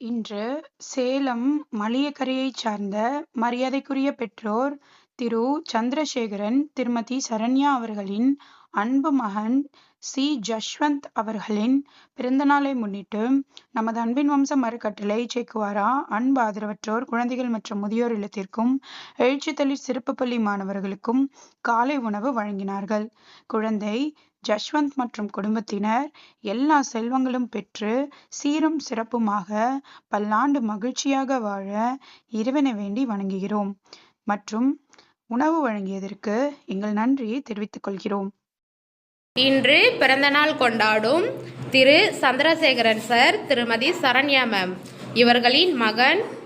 இன்று சேலம் மளியக்கரையைச் சார்ந்த மரியாதைக்குரிய பெற்றோர் திரு. சந்திரசேகரன் திருமதி. சரண்யா அவர்களின் அன்பு மகன் சி. ஜஸ்வந்த் அவர்களின் பிறந்த நாளை முன்னிட்டு நமது அன்பின் வம்சம் அறக்கட்டளை சேக்குவாரா அன்பு ஆதரவற்றோர் குழந்தைகள் மற்றும் முதியோர் இல்லத்திற்கும் எழுச்சித்தளிர் சிறப்பு பள்ளி மாணவர்களுக்கும் காலை உணவு வழங்கினார்கள். குழந்தை ஜஷ்வந்த் மற்றும் குடும்பத்தினர் எல்லா செல்வங்களும் பெற்று சீரும் சிறப்புமாக பல்லாண்டு மகிழ்ச்சியாக வாழ இறைவனை வேண்டி வணங்குகிறோம். மற்றும் உணவு வழங்கியதற்கு எங்கள் நன்றியை தெரிவித்துக் கொள்கிறோம். இன்று பிறந்தநாள் கொண்டாடும் திரு. சந்திரசேகரன் சார் திருமதி. சரண்யா மேம் இவர்களின் மகன்